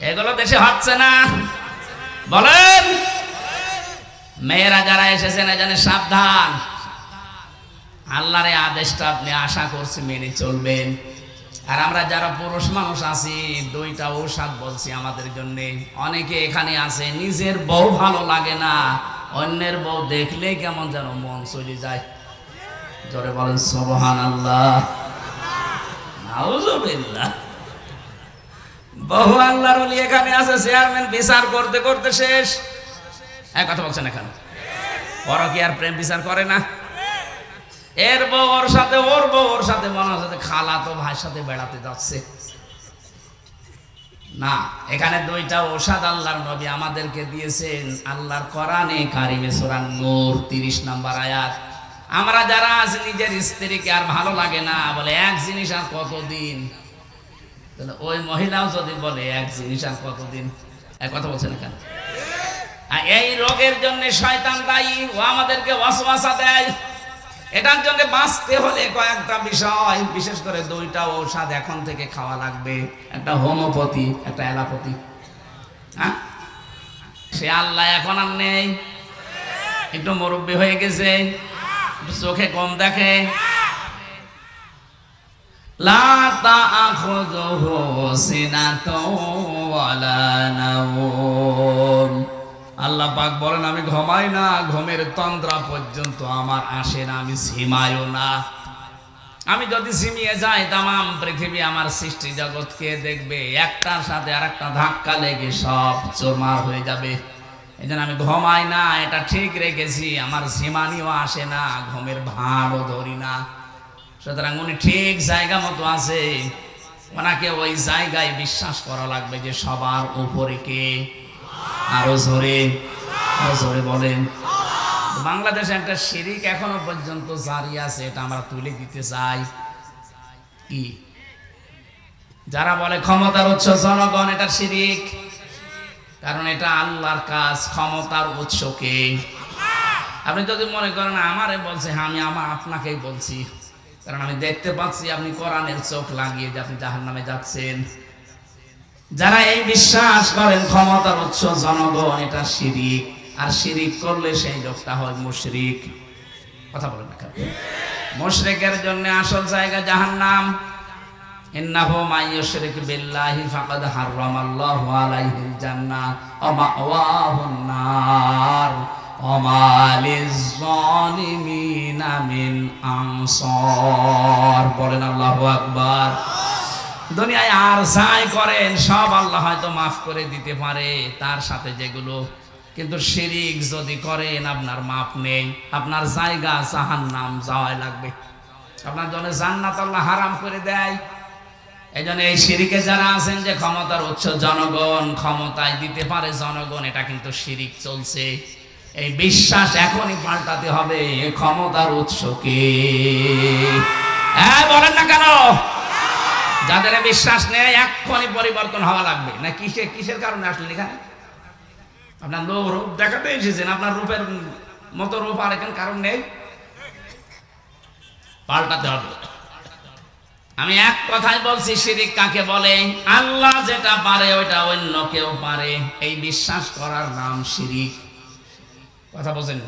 এগুলো দেশে হচ্ছে না। বলেন। মেয়েরা যারা এসেছেন এখানে সাবধান। আল্লাহর আদেশটা আপনি আশা করছি মেনে চলবেন। আর আমরা যারা পুরুষ মানুষ আছি, দুইটা ঔষধ বলছি আমাদের জন্য। অনেকে এখানে আছে, নিজের বউ ভালো লাগে না। অন্যের বউ দেখলে কেমন যেন মন চলে যায়। জোরে বলেন সোবহান আল্লাহ নাউজুবিল্লাহ। বহু আল্লাহর ওলি এখানে আছে চেয়ারম্যান বিচার করতে করতে শেষ। এক কথা বলছেন এখানে? ওরা কি আর প্রেম বিচার করে না? এর বউ ওর সাথে, ওর বউ ওর সাথে, মনে হচ্ছে খালা তো ভাইয়ের সাথে বেড়াতে যাচ্ছে। না, এখানে দুইটা ওষাদ আল্লাহর নবী আমাদেরকে দিয়েছেন। আল্লাহর কোরআনে কারিমে সূরা নূর 30 নাম্বার আয়াত। আমরা যারা আছি, নিজের স্ত্রীকে আর ভালো লাগে না, বলে এক জিনিস আর কতদিন তাহলে ওই মহিলাও যদি বলে এক জিনিস আর কতদিন, এক কথা বলছেন এখানে আর এই রোগের জন্য শয়তান দায়ী, ও আমাদেরকে ওয়াসওয়াসা দেয়। এটার জন্য বাঁচতে হলে কয়েকটা বিষয়, বিশেষ করে দুইটা ঔষধ এখন থেকে খাওয়া লাগবে। একটা হোমিওপ্যাথি, একটা অ্যালোপ্যাথি। হ্যাঁ? সে আল্লাহ এখন আর নেই। একটু মুরব্বী হয়ে গেছে চোখে কম দেখে। আল্লাহ পাক বলেন, আমি ঘুমাই না, ঘুমের তন্দ্রা পর্যন্ত আমার আসে না, আমি ঝিমাইও না। আমি যদি ঝিমিয়ে যাই, তামাম পৃথিবী আমার সৃষ্টি জগৎকে দেখবে, একটার সাথে আর একটা ধাক্কা লেগে সব চোরমার হয়ে যাবে। এই আমি ঘুমাই না, এটা ঠিক রেখেছি, আমার ঝিমানিও আসে না, ঘুমের ভাঁড়ও ধরি না। সুতরাং উনি ঠিক জায়গা মতো আছে। ওনাকে ওই জায়গায় বিশ্বাস করা লাগবে যে সবার উপরে কে? আরও জোরে জোরে বলেন। বাংলাদেশে একটা শিরিক এখনও পর্যন্ত জারি আছে, এটা আমরা তুলে দিতে চাই। কি? যারা বলে ক্ষমতার উৎস জনগণ, এটা শিরিক? কারণ এটা আল্লাহর কাজ, ক্ষমতার উৎসকে আপনি যদি মনে করেন, আমারে বলছে হ্যাঁ আমি আমার আপনাকেই বলছি। কারণ আমি দেখতে পাচ্ছি আপনি কোরআনের চোখ লাগিয়ে যে আপনি জাহান নামে যাচ্ছেন। যারা এই বিশ্বাস করেন, ক্ষমতার উৎস জনগণ, এটা শিরিক। আর শিরিক করলে সেই লোকটা হয় মুশরিক। কথা বলেন না মুশরিকের জন্য আসল জায়গা জাহান্নাম। ইন্নাহু মাইয়ুশরিক বলেন আল্লাহু আকবার। দুনিয়ায় আর যাই করেন, সব আল্লাহ হয়তো মাফ করে দিতে পারে তার সাথে যেগুলো। কিন্তু শিরিক যদি করেন, আপনার মাপ নেই। আপনার জায়গা জাহান নাম যাওয়াই লাগবে। আপনার জন্য জান্নাত আল্লাহ হারাম করে দেয়। এই জন্য এই শিরিকে যারা আছেন যে ক্ষমতার উৎস, জনগণ ক্ষমতায় দিতে পারে জনগণ, এটা কিন্তু শিরিক চলছে। এই বিশ্বাস এখনই পাল্টাতে হবে ক্ষমতার উৎসকে। হ্যাঁ বলেন না কেন? যাদের বিশ্বাস নেই, এক্ষুনি পরিবর্তন হওয়া লাগবে। না, কিসে, কিসের কারণে আসলেন এখানে? আপনার লোক রূপ দেখাতে এসেছেন। আপনার রূপের মতো রূপ আর এখানে কারণ নেই। পাল্টাতে হবে। আমি এক কথাই বলছি, শিরিক কাকে বলে? আল্লাহ যেটা পারে, ওইটা অন্য কেউ পারে। এই বিশ্বাস করার নাম শিরিক। কথা বলছেন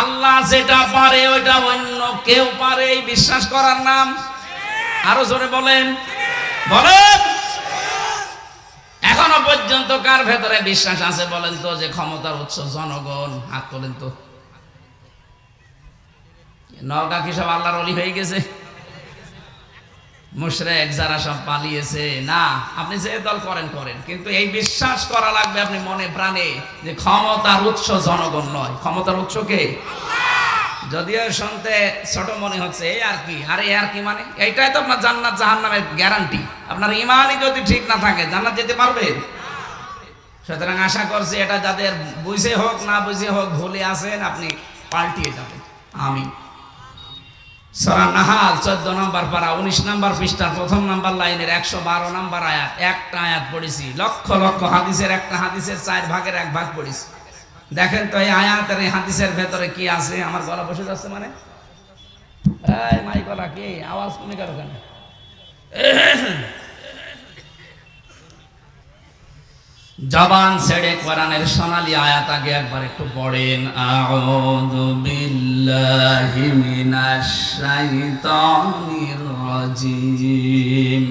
আল্লাহ যেটা পারে, ওইটা অন্য কেউ পারে, এই বিশ্বাস করার নাম আরও জোরে বলেন। বলেন। এখনও পর্যন্ত কার ভেতরে বিশ্বাস আছে বলেন তো, যে ক্ষমতার উৎস জনগণ? হাত তোলেন তো। নওগা কি সব আল্লাহর অলি হয়ে গেছে? মুশরেক যারা সব পালিয়েছে, না, আপনি যে দল করেন করেন। কিন্তু এই বিশ্বাস করা লাগবে আপনি মনে প্রাণে যে ক্ষমতার উৎস জনগণ নয়। ক্ষমতার উৎস কে? যদিও শুনতে ছোট মনে হচ্ছে এই আর কি? আরে আর কি মানে? এইটাই তো আপনার জান্নাত, জাহান্নামের গ্যারান্টি আপনার ইমানই যদি ঠিক না থাকে, জান্নাত যেতে পারবেন সুতরাং আশা করছি এটা যাদের বুঝে হোক, না বুঝে হোক, ভুলে আসেন আপনি পাল্টিয়ে যাবেন। আমি সরা নাহাল, চোদ্দ নম্বর পারা, উনিশ নম্বর পৃষ্ঠার প্রথম নাম্বার লাইনের একশো বারো নম্বর আয়াত। একটা আয়াত পড়েছি। লক্ষ লক্ষ হাদিসের একটা হাদিসের চার ভাগের এক ভাগ পড়েছি। দেখেন তো এই আয়াতের এই হাদিসের ভেতরে কি আছে? আমার গলা বসে যাচ্ছে মানে? এই মাই গলা কি? আওয়াজ কমে গেল কেন? জবান ছেড়ে কোরআনের সোনালি আয়াত আগে একবার একটু পড়েন। আউযু বিল্লাহি মিনাশ শাইতানির রাজিম।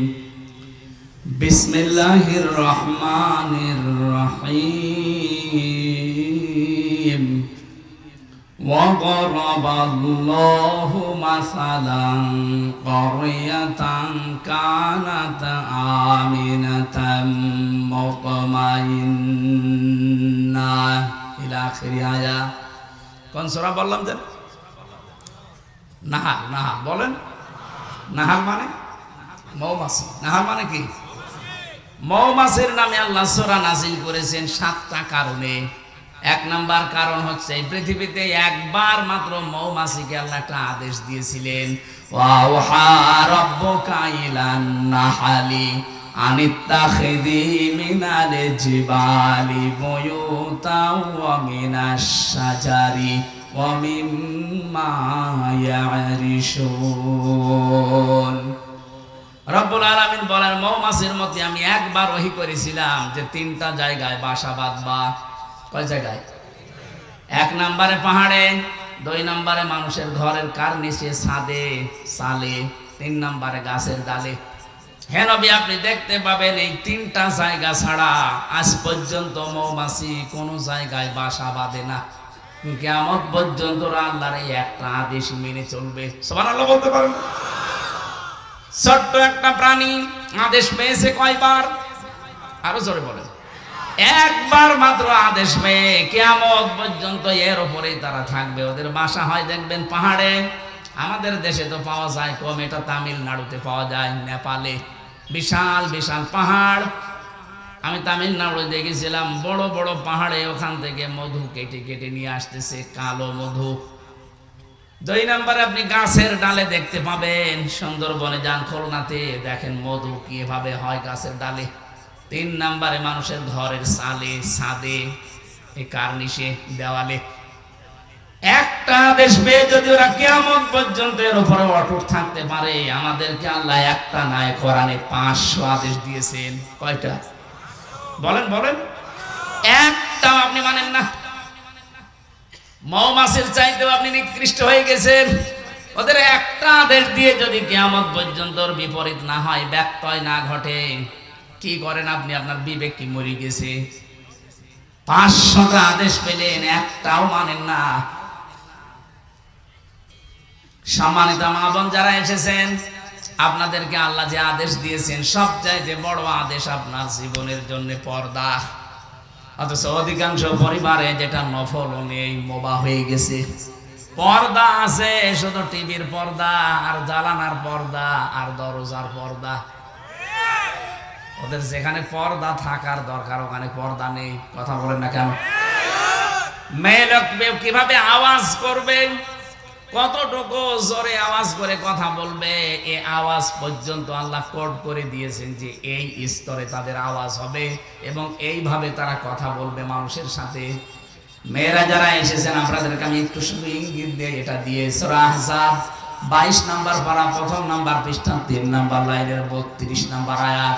বিসমিল্লাহির রহমানির রহিম। وضرب الله مثلا قرية كانت آمنة مطمئنة إلى آخر آية কোন সূরা বললাম যে নাহার নাহার বলেন নাহার মানে মৌমাছি নাহার মানে কি মৌমাছির নামে আল্লাহ সূরা নাজিল করেছেন সাতটা কারণে এক নাম্বার কারণ হচ্ছে পৃথিবীতে একবার মাত্র মৌমাছিকে আল্লাহ একটা আদেশ দিয়েছিলেন রব্বুল বলেন, মৌমাছির মধ্যে আমি একবার ওহি করেছিলাম যে তিনটা জায়গায় বাসা বাঁধবা কয় জায়গায়? এক নম্বরে পাহাড়ে, দুই নম্বরে মানুষের ঘরের কার নিচে ছাদে, সালে, তিন নম্বরে গাছের ডালে। হ্যাঁ নবী, আপনি দেখতে পাবেন এই তিনটা জায়গা ছাড়া আজ পর্যন্ত মৌমাছি কোনো জায়গায় বাসা বাঁধে না। কেমন পর্যন্ত আল্লাহর এই একটা আদেশ মেনে চলবে। সবার আল্লাহ বলতে পারেন। ছোট্ট একটা প্রাণী আদেশ পেয়েছে কয়বার? আরও জোরে বলেন। একবার মাত্র আদেশ পেয়ে কেয়ামত পর্যন্ত এর উপরেই তারা থাকবে। ওদের বাসা হয় দেখবেন পাহাড়ে। আমাদের দেশে তো পাওয়া যায় কম, এটা তামিলনাড়ুতে পাওয়া যায়, নেপালে। বিশাল বিশাল পাহাড়। আমি তামিলনাড়ু দেখেছিলাম, বড় বড় পাহাড়ে ওখান থেকে মধু কেটে কেটে নিয়ে আসতেছে, কালো মধু। দুই নম্বরে আপনি গাছের ডালে দেখতে পাবেন, সুন্দরবনে যান, খুলনাতে দেখেন মধু কীভাবে হয় গাছের ডালে। তিন নাম্বারে মানুষের ঘরের সালে এই কার্নিশে, দেওয়ালে। একটা দেশ পেয়ে যদি ওরা কেমন পর্যন্ত এর উপরে অটুট থাকতে পারে, আমাদেরকে আল্লাহ একটা নাই, কোরআনে পাঁচশো আদেশ দিয়েছেন। কয়টা? বলেন বলেন। একটাও আপনি মানেন না। মৌমাছির চাইতেও আপনি নিকৃষ্ট হয়ে গেছেন। ওদের একটা আদেশ দিয়ে যদি কেয়ামত পর্যন্ত বিপরীত না হয় ব্যক্তয় না ঘটে। কি করেন আপনি? আপনার বিবেক কি মরে গেছে? পাঁচশোটা আদেশ পেলেন, একটাও মানেন না। সম্মানিত মা বোন যারা এসেছেন, আপনাদেরকে আল্লাহ যে আদেশ দিয়েছেন সব চাইতে বড় আদেশ আপনার জীবনের জন্য পর্দা। অথচ অধিকাংশ পরিবারে যেটা নফল নেই মোবা হয়ে গেছে। পর্দা আছে, শুধু টিভির পর্দা, আর জ্বালানার পর্দা, আর দরজার পর্দা। ওদের যেখানে পর্দা থাকার দরকার, ওখানে পর্দা নেই। কথা বলেন না কেন? মেয়ে কীভাবে আওয়াজ করবে? কতটুকু জোরে আওয়াজ করে কথা বলবে? এ আওয়াজ পর্যন্ত আল্লাহ কোড করে দিয়েছেন যে এই স্তরে তাদের আওয়াজ হবে এবং এইভাবে তারা কথা বলবে মানুষের সাথে। মেয়েরা যারা এসেছেন, আপনাদেরকে আমি একটু শুধু ইঙ্গিত দিয়ে এটা দিয়ে বাইশ নাম্বার পারা প্রথম নাম্বার পৃষ্ঠা তিন নাম্বার লাইনের বত্রিশ নাম্বার আয়াত।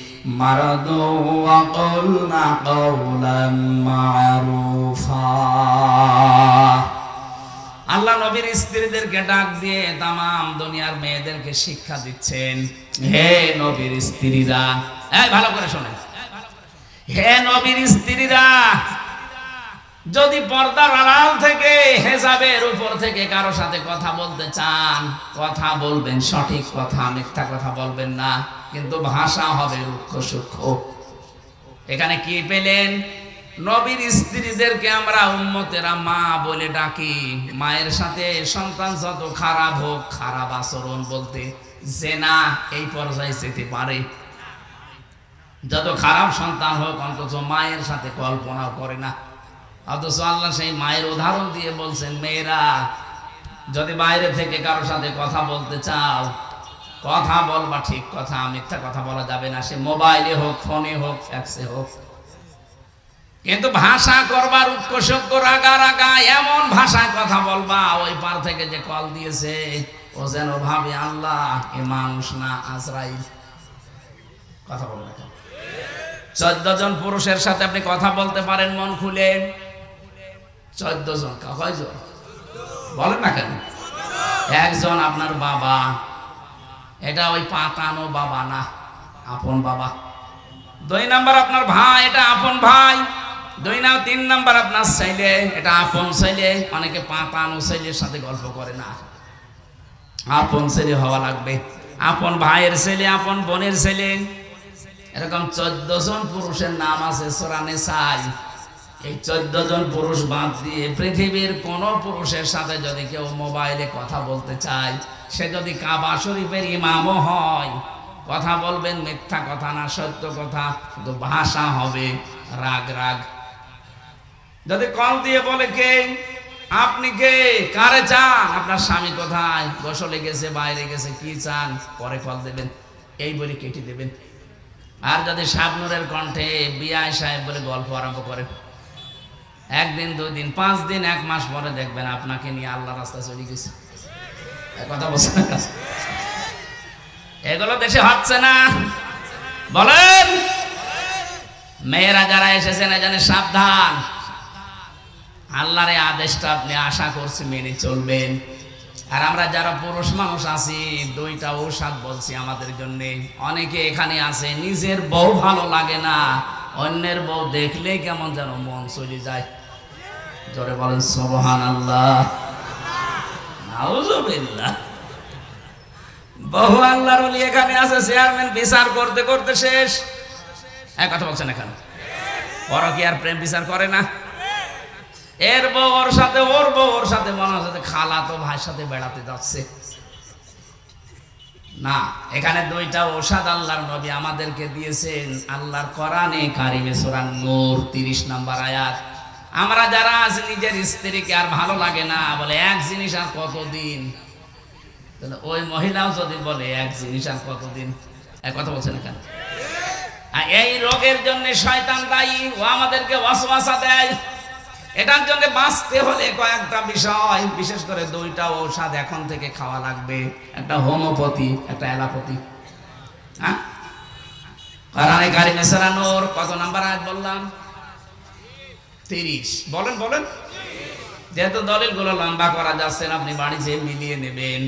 مرض وقلنا قولا معروفا আল্লাহ নবীর স্ত্রীদেরকে ডাক দিয়ে তামাম দুনিয়ার মেয়েদেরকে শিক্ষা দিচ্ছেন হে নবীর স্ত্রীরা এই ভালো করে শোনেন হে নবীর স্ত্রীরা যদি পর্দার আড়াল থেকে, হেজাবের উপর থেকে কারও সাথে কথা বলতে চান, কথা বলবেন, সঠিক কথা, মিথ্যা কথা বলবেন না, কিন্তু ভাষা হবে রুক্ষ সূক্ষ্ম। এখানে কি পেলেন? নবীর স্ত্রীদেরকে আমরা উম্মতেরা মা বলে ডাকি। মায়ের সাথে সন্তান যত খারাপ হোক, খারাপ আচরণ বলতে জেনা এই পর্যায়ে যেতে পারে। যত খারাপ সন্তান হোক, অন্তত মায়ের সাথে কল্পনাও করে না। অথচ আল্লাহ সেই মায়ের উদাহরণ দিয়ে বলছেন, মেয়েরা, যদি বাইরে থেকে কারোর সাথে কথা বলতে চাও, কথা বলবা ঠিক কথা, মিথ্যা কথা বলা যাবে না। সে মোবাইলে হোক, ফোনে হোক, ফ্যাক্সে হোক। কিন্তু ভাষা করবার উৎকর্ষজ্ঞ রাগা রাগা এমন ভাষায় কথা বলবা, ওই পার থেকে যে কল দিয়েছে, ও যেন ভাবে, আল্লাহ, এ মানুষ না, আজরাইল। কথা বলে না চোদ্দ জন পুরুষের সাথে আপনি কথা বলতে পারেন মন খুলে। চোদ্দ জন কয়জন? বলেন না কেন? একজন আপনার বাবা। এটা ওই পাতানো বাবা না, আপন বাবা। দুই নাম্বার আপনার ভাই, এটা আপন ভাই। দুই না তিন নাম্বার আপনার ছেলে, এটা আপন ছেলে। অনেকে পাতানো ছেলের সাথে গল্প করে না। আপন ছেলে হওয়া লাগবে। আপন ভাইয়ের ছেলে, আপন বোনের ছেলে। এরকম চোদ্দ জন পুরুষের নাম আছে সোরানে সাই এই চোদ্দ জন পুরুষ বাদ দিয়ে পৃথিবীর কোন পুরুষের সাথে যদি কেউ মোবাইলে কথা বলতে চায়, সে যদি কাবা শরীফের ইমামও হয়, কথা বলবেন, মিথ্যা কথা না, সত্য কথা, কিন্তু ভাষা হবে রাগ রাগ। যদি কল দিয়ে বলে কে, আপনি কে, কারে চান, আপনার স্বামী কোথায়, গোসলে গেছে, বাইরে গেছে, কি চান, পরে কল দেবেন, এই বলে কেটে দেবেন। আর যদি শাবনুরের কণ্ঠে বিয়াই সাহেব বলে গল্প আরম্ভ করেন একদিন দুই দিন পাঁচ দিন এক মাস পরে দেখবেন আপনাকে নিয়ে আল্লাহ রাস্তা চলে গেছে। কথা এগুলো দেশে হচ্ছে না। বলেন। মেয়েরা যারা এসেছেন এখানে সাবধান। আল্লাহর আদেশটা আপনি আশা করছি মেনে চলবেন। আর আমরা যারা পুরুষ মানুষ আছি, দুইটা ঔষধ বলছি আমাদের জন্য। অনেকে এখানে আছে, নিজের বউ ভালো লাগে না, অন্যের বউ দেখলেই কেমন যেন মন চলে যায়। জোরে বলেন সোবহান আল্লাহ বহু আল্লাহর এখানে আছে, চেয়ারম্যান বিচার করতে করতে শেষ। এক কথা বলছেন এখানে? বড় কি আর প্রেম বিচার করে না? এর বউ ওর সাথে, ওর বউ ওর সাথে, মনে হচ্ছে খালা তো ভাইয়ের সাথে বেড়াতে যাচ্ছে। না, এখানে দুইটা ওষাদ আল্লাহর নবী আমাদেরকে দিয়েছেন। আল্লাহর কোরআনে কারিমে সূরা নূর 30 নাম্বার আয়াত। আমরা যারা আছি, নিজের স্ত্রীকে আর ভালো লাগে না, বলে এক জিনিস আর কতদিন? ওই মহিলাও যদি বলে এক জিনিস আর কতদিন? এক কথা বলছেন আর এই রোগের জন্য শয়তান দায়ী, ও আমাদেরকে ওয়াসওয়াসা দেয়। এটার জন্য বাঁচতে হলে কয়েকটা বিষয়, বিশেষ করে দুইটা ঔষধ এখন থেকে খাওয়া লাগবে। একটা হোমিওপ্যাথি, একটা অ্যালোপ্যাথি। হ্যাঁ? কারণে গাড়ি মেসারানোর কত নাম্বার আজ বললাম? তিরিশ। বলেন বলেন। যেহেতু দলিলগুলো লম্বা করা যাচ্ছে না, আপনি বাড়ি মিলিয়ে নেবেন।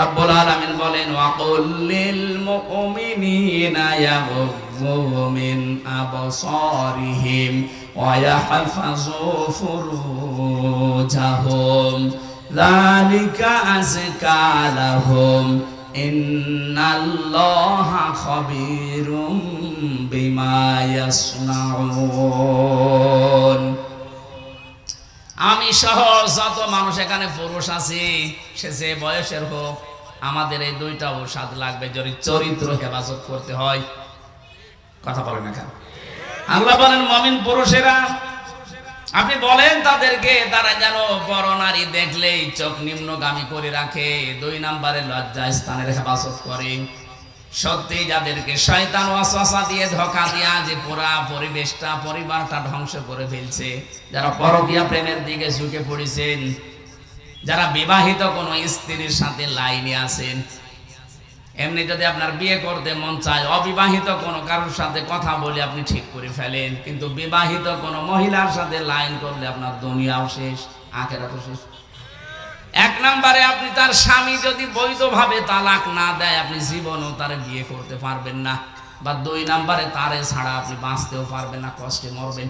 রব্বুল আলামিন বলেন ওয়াকুল্লিল মুমিনিনা ইয়াগুযু মিন আবসারিহিম ওয়া ইয়াহফাযু ফুরুজাহুম। যালিকা আযকা লাহুম আমি সহ যত মানুষ, এখানে পুরুষ আছি, সে যে বয়সের হোক, আমাদের এই দুইটা ঔষধ লাগবে, যদি চরিত্র হেফাজত করতে হয়। কথা বলেন এখানে আল্লাহ বলেন, মমিন পুরুষেরা আপনি বলেন তাদেরকে, তারা যেন বড় নারী দেখলেই চোখ নিম্নগামী করে রাখে। দুই নাম্বারে লজ্জা স্থানের হেফাজত করে। সত্যি যাদেরকে শয়তান ওয়াসওয়াসা দিয়ে ধোকা দিয়া যে পুরা পরিবেশটা, পরিবারটা ধ্বংস করে ফেলছে। যারা পরকীয়া প্রেমের দিকে ঝুঁকে পড়েছেন, যারা বিবাহিত কোনো স্ত্রীর সাথে লাইনে আছেন এমনি যদি আপনার বিয়ে করতে মন চায়, অবিবাহিত কোনো কারোর সাথে কথা বলে আপনি ঠিক করে ফেলেন। কিন্তু বিবাহিত কোনো মহিলার সাথে লাইন করলে আপনার দুনিয়াও শেষ, আখেরাতও শেষ। এক নম্বরে আপনি তার স্বামী যদি বৈধভাবে তালাক না দেয়, আপনি জীবনও তার বিয়ে করতে পারবেন না। বা দুই নম্বরে তারে ছাড়া আপনি বাঁচতেও পারবেন না, কষ্টে মরবেন।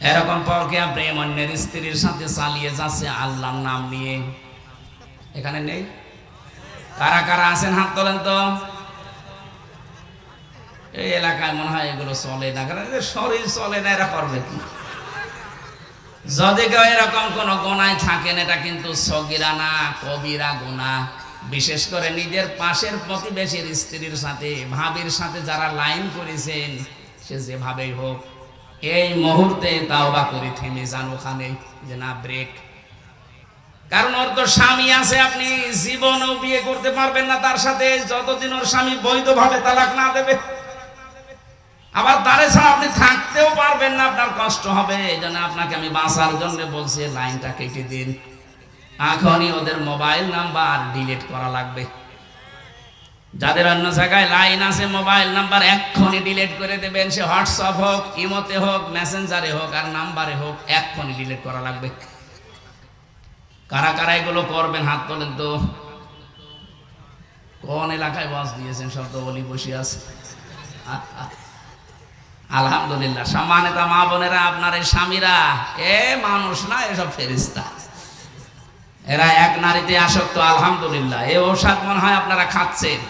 এরকম পরকে প্রেম অন্যের স্ত্রীর সাথে চালিয়ে যাচ্ছে আল্লাহর নাম নিয়ে। এখানে নেই? কারা কারা আছেন? হাত তোলেন তো। এই এলাকায় মনে হয় এগুলো চলে না। কারণ শরীর চলে না, এরা করবে কি? যদি কেউ এরকম কোন গোনায় থাকেন, এটা কিন্তু সগিরা না, কবিরা গোনা। বিশেষ করে নিজের পাশের প্রতিবেশীর স্ত্রীর সাথে, ভাবির সাথে যারা লাইন করেছেন, সে যেভাবেই হোক, এই মুহূর্তে তাওবা করে থেমে যান ওখানে। যে না, ব্রেক। কারণ ওর তো স্বামী আছে, আপনি জীবনেও বিয়ে করতে পারবেন না, তার সাথে যতদিন ওর স্বামী বৈধভাবে তালাক না দেবে। আবার তারে ছাড়া আপনি থাকতেও পারবেন না, আপনার কষ্ট হবে। এই জন্য আপনাকে আমি বাঁচার জন্য বলছি লাইনটা কেটে দিন। এখনই ওদের মোবাইল নাম্বার ডিলিট করা লাগবে। যাদের অন্য জায়গায় লাইন আছে, মোবাইল নাম্বার এক্ষুনি ডিলিট করে দেবেন। সে হোয়াটসঅ্যাপ হোক, ইমোতে হোক, মেসেঞ্জারে হোক আর নাম্বারে হোক, এক্ষুনি ডিলিট করা লাগবে। কারা কারা এগুলো করবেন? হাত তোলেন তো। কোন এলাকায় বাস দিয়েছেন? তো বলি বসে আছে। আলহামদুলিল্লাহ, সম্মানিত মা বোনেরা, আপনার এই স্বামীরা, এ মানুষ না, এসব ফেরিস্তা এরা এক নারীতে আসক্ত, আলহামদুলিল্লাহ। এই ঔষধ মনে হয় আপনারা খাচ্ছেন।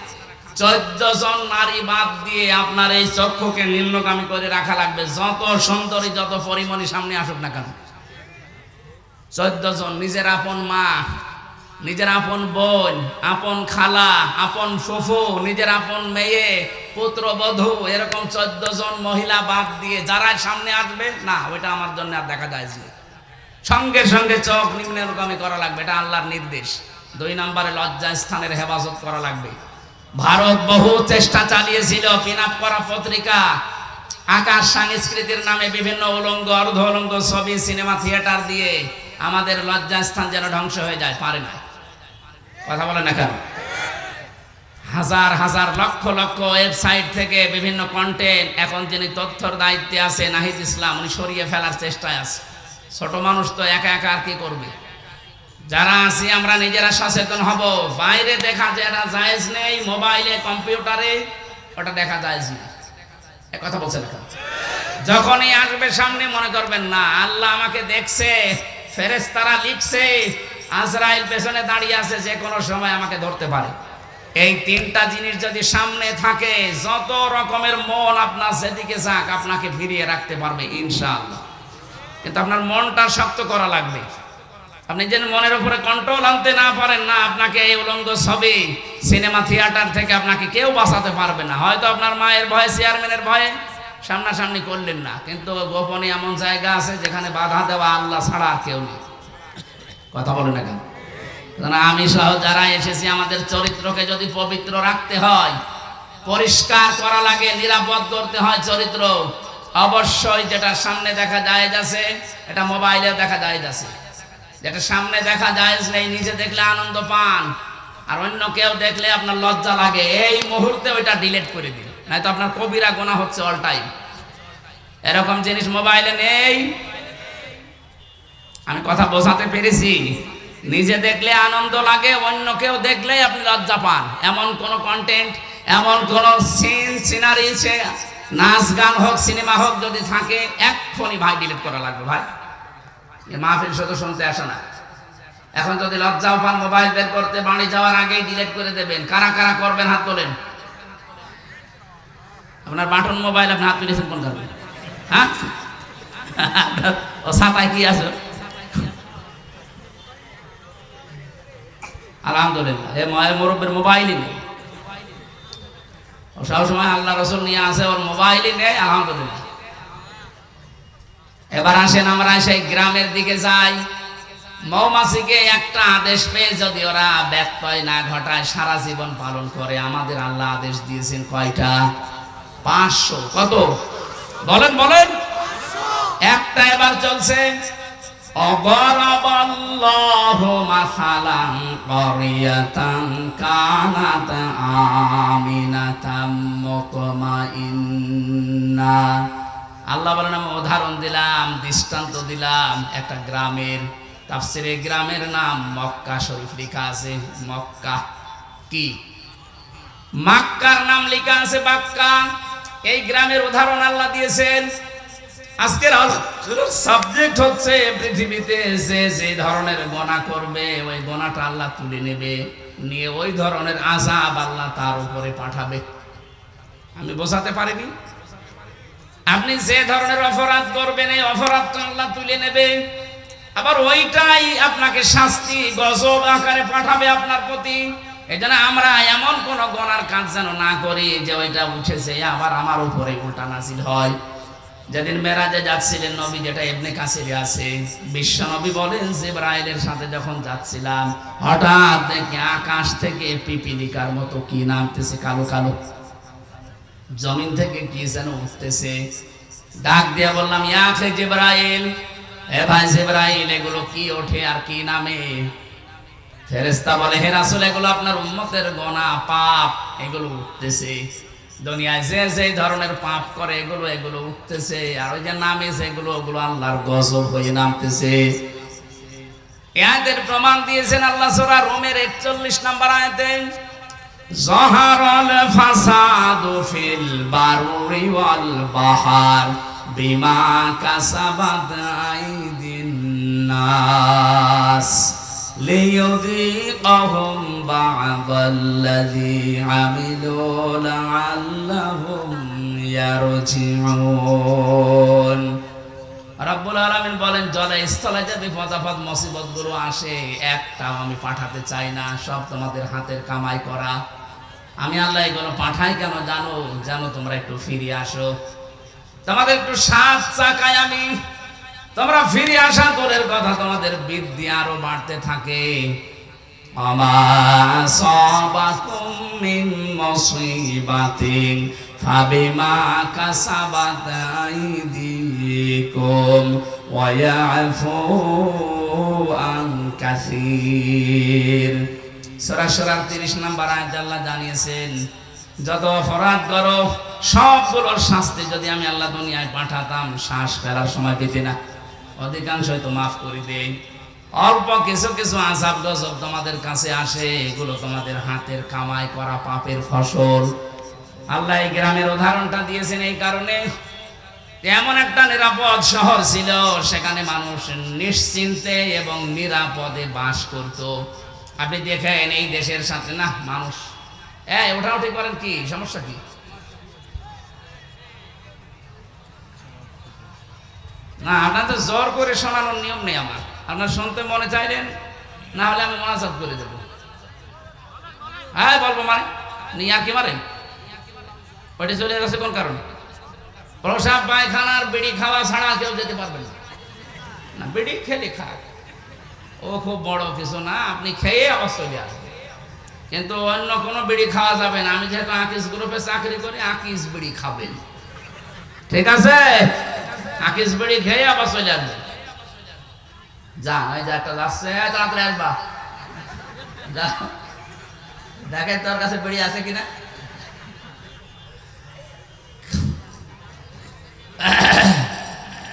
চোদ্দ জন নারী বাদ দিয়ে আপনার এই চক্ষুকে নিম্নগামী করে রাখা লাগবে। যত সুন্দরী, যত পরিমণি সামনে আসুক না কেন। চোদ্দ জন, নিজের আপন মা, নিজের আপন বোন, আপন খালা, আপন ফুফু, নিজের আপন মেয়ে, পুত্র, বধূ, এরকম চোদ্দ জন মহিলা বাদ দিয়ে যারা সামনে আসবে, না, ওইটা আমার জন্য আর দেখা যায় যে। সঙ্গে সঙ্গে চোখ নিম্নগামী করা লাগবে, এটা আল্লাহর নির্দেশ। দুই নম্বরে লজ্জা স্থানের হেফাজত করা লাগবে। ভারত বহু চেষ্টা চালিয়েছিল পিনাপ করা পত্রিকা, আকাশ সংস্কৃতির নামে বিভিন্ন উলঙ্গ, অর্ধ উলঙ্গ ছবি, সিনেমা থিয়েটার দিয়ে। আমাদের লজ্জাস্থান যেন ধ্বংস হয়ে যায়, পারে না। কথা বলে না কেন? হাজার হাজার লক্ষ লক্ষ ওয়েবসাইট থেকে বিভিন্ন কন্টেন্ট এখন যিনি তথ্যর দায়িত্বে আছে, নাহিদ ইসলাম, উনি সরিয়ে ফেলার চেষ্টায় আছে। ছোট মানুষ তো একা একা আর কি করবে? যারা আছি, আমরা নিজেরা সচেতন হব। বাইরে দেখা যেটা জায়েজ নেই, মোবাইলে, কম্পিউটারে, ওটা দেখা জায়েজ নেই কথা বলছেন যখনই আসবে সামনে, মনে করবেন, না, আল্লাহ আমাকে দেখছে। ফেরেশতারা লিখছে, আজরাইল পেছনে দাঁড়িয়ে আছে, যে কোনো সময় আমাকে ধরতে পারে। এই তিনটা জিনিস যদি সামনে থাকে, যত রকমের মন আপনার সেদিকে যাক, আপনাকে ফিরিয়ে রাখতে পারবে, ইনশাআল্লাহ। কিন্তু আপনার মনটা শক্ত করা লাগবে। আপনি যেন মনের উপরে কন্ট্রোল আনতে না পারেন, না, আপনাকে এই উলঙ্গ ছবি সিনেমা থিয়েটার থেকে আপনাকে কেউ বাঁচাতে পারবে না। হয়তো আপনার মায়ের ভয়ে, চেয়ারম্যানের ভয়ে সামনাসামনি করলেন না। কিন্তু গোপনে এমন জায়গা আছে যেখানে বাধা দেওয়া আল্লাহ ছাড়া আর কেউ নেই। কথা বলে না কেন? আমি সহ যারা এসেছি, আমাদের চরিত্রকে যদি পবিত্র রাখতে হয়, পরিষ্কার করা লাগে, নিরাপদ করতে হয় চরিত্র, অবশ্যই যেটা সামনে দেখা যায় যাচ্ছে এটা মোবাইলে দেখা যায় যাচ্ছে যেটা সামনে দেখা যায় নেই, নিজে দেখলে আনন্দ পান, আর অন্য কেউ দেখলে আপনার লজ্জা লাগে। এই মুহূর্তে ওইটা ডিলিট করে দিন। নয়তো আপনার কবিরা গোনা হচ্ছে অল টাইম এরকম জিনিস মোবাইলে নেই। আমি কথা বোঝাতে পেরেছি। নিজে দেখলে আনন্দ লাগে, অন্য কেউ দেখলে আপনি লজ্জা পান। এমন কোন কন্টেন্ট এমন কোন সিন সিনারি সে নাচ গান হোক সিনেমা হোক, যদি থাকে, এক্ষুনি ভাই ডিলিট করা লাগবে ভাই। মাহফিল শুধু শুনতে আসে না। এখন যদি লজ্জাও পান, মোবাইল বের করতে বাড়ি যাওয়ার আগেই ডিলিট করে দেবেন। কারা কারা করবেন, হাত তোলেন। আপনার বাটন মোবাইল আপনি হাত তুলেছেন কোন কারণে হ্যাঁ? ও সাতায় কি আলহামদুলিল্লাহ। এ ময় মুরব্বের মোবাইলই নেই। ও সবসময় আল্লাহ রসুল নিয়ে আসে, ওর মোবাইলই নেই, আলহামদুলিল্লাহ। এবার আসেন আমরা সেই গ্রামের দিকে যাই। মৌমাছিকে একটা আদেশ পেয়ে যদি ওরা ব্যত্যয় না ঘটায়, সারা জীবন পালন করে। আমাদের আল্লাহ আদেশ দিয়েছেন কয়টা? পাঁচশো। কত? বলেন বলেন। একটা এবার চলছে। কানাত আল্লাহ বলেন, আমি উদাহরণ দিলাম, দৃষ্টান্ত দিলাম একটা গ্রামের, তাফসিরে গ্রামের নাম মক্কা শরীফ লেখা আছে। মক্কা কি? মাক্কার নাম লেখা আছে বাক্কা। এই গ্রামের উদাহরণ আল্লাহ দিয়েছেন। আজকের সাবজেক্ট হচ্ছে পৃথিবীতে যে যে ধরনের গোনা করবে, ওই গোনাটা আল্লাহ তুলে নেবে। নিয়ে ওই ধরনের আজাব আল্লাহ তার উপরে পাঠাবে। আমি বোঝাতে পারিনি? আপনি যে ধরনের অপরাধ করবেন, এই অপরাধটা আল্লাহ তুলে নেবে। আবার ওইটাই আপনাকে শাস্তি, গজব আকারে পাঠাবে আপনার প্রতি। এই জন্য আমরা এমন কোন গনার কাজ যেন না করি যে ওইটা উঠেছে আবার আমার উপরে উল্টা নাসিল হয়। যেদিন মেরাজে যাচ্ছিলেন নবী, যেটা এমনি কাছিরে আছে, বিশ্ব নবী বলেন, জিব্রাইলের সাথে যখন যাচ্ছিলাম, হঠাৎ দেখি আকাশ থেকে পিপিলিকার মতো কি নামতেছে, কালো কালো। জমিন থেকে কি যেন উঠতেছে। ডাক দিয়া বললাম ইয়াকে জিব্রাইল, এ ভাই জিব্রাইল, এগুলো কি ওঠে আর কি নামে? ফেরেস্তা বলে, হে রাসূল, এগুলো আপনার উম্মতের গোনা, পাপ। এগুলো উঠতেছে। দুনিয়ায় যে যে ধরনের পাপ করে, এগুলো এগুলো উঠতেছে। আর ওই যে নামে সেগুলো ওগুলো আল্লাহর গজব হয়ে নামতেছে। এদের প্রমাণ দিয়েছেন আল্লাহ সূরা রোমের 41 নম্বর আয়াতে জহারাল ফাসাদু ফিল বাররি ওয়াল বাহার বিমা কাসাবাত আইদিন নাস। ليذيقهم بعض الذي عملوا لعلهم يرجعون রব্বুল আলামিন বলেন জলে স্থলে যে বিপদ আপদ মুসিবত গুলো আসে একটাও আমি পাঠাতে চাই না সব তোমাদের হাতের কামাই করা আমি আল্লাহ এগুলো পাঠাই কেন জানো জানো তোমরা একটু ফিরে আসো তোমাদের একটু সাত চাকায় আমি তোমরা ফিরে আসা দূরের কথা তোমাদের বৃদ্ধি আরও বাড়তে থাকে। 30 নম্বর আয়াত আল্লাহ জানিয়েছেন, যত অপরাধ করো, সবগুলোর শাস্তি যদি আমি আল্লাহ দুনিয়ায় পাঠাতাম, শ্বাস ফেলার সময় পেতে না। অধিকাংশই তো মাফ করে দেই। অল্প কিছু কিছু আজাব গজব তোমাদের কাছে আসে, এগুলো তোমাদের হাতের কামাই করা পাপের ফসল। আল্লাহ এই গ্রামের উদাহরণটা দিয়েছেন এই কারণে। এমন একটা নিরাপদ শহর ছিল, সেখানে মানুষ নিশ্চিন্তে এবং নিরাপদে বাস করত। আপনি দেখেন এই দেশের সাথে, না, মানুষ। হ্যাঁ ওটা ওঠি করেন কি? সমস্যা কি? না আপনার তো জোর করে শোনানোর নিয়ম নেই আমার। আপনার শুনতে মনে চাইলেন, না হলে আমি মনাজাত করে দেবো। হ্যাঁ বলব মানে? নিয়ে আর কি মারেন? ওইটা চলে গেছে কোন কারণে? প্রসাব পায়খানার বিড়ি খাওয়া ছাড়া কেউ যেতে পারবেন না। না, বিড়ি খেলে খাক। ও খুব বড় কিছু না, আপনি খেয়ে আবার চলে আসবেন। কিন্তু অন্য কোনো বিড়ি খাওয়া যাবে না। আমি যেহেতু আকিস গ্রুপে চাকরি করি, আকিস বিড়ি খাবেন। ঠিক আছে? আকিস বেড়ি খেয়ে আবার চলে আসবে। যান ওই যে একটা যাচ্ছে তাড়াতাড়ি আসবা। যা তোর কাছে বেড়ি আছে কিনা।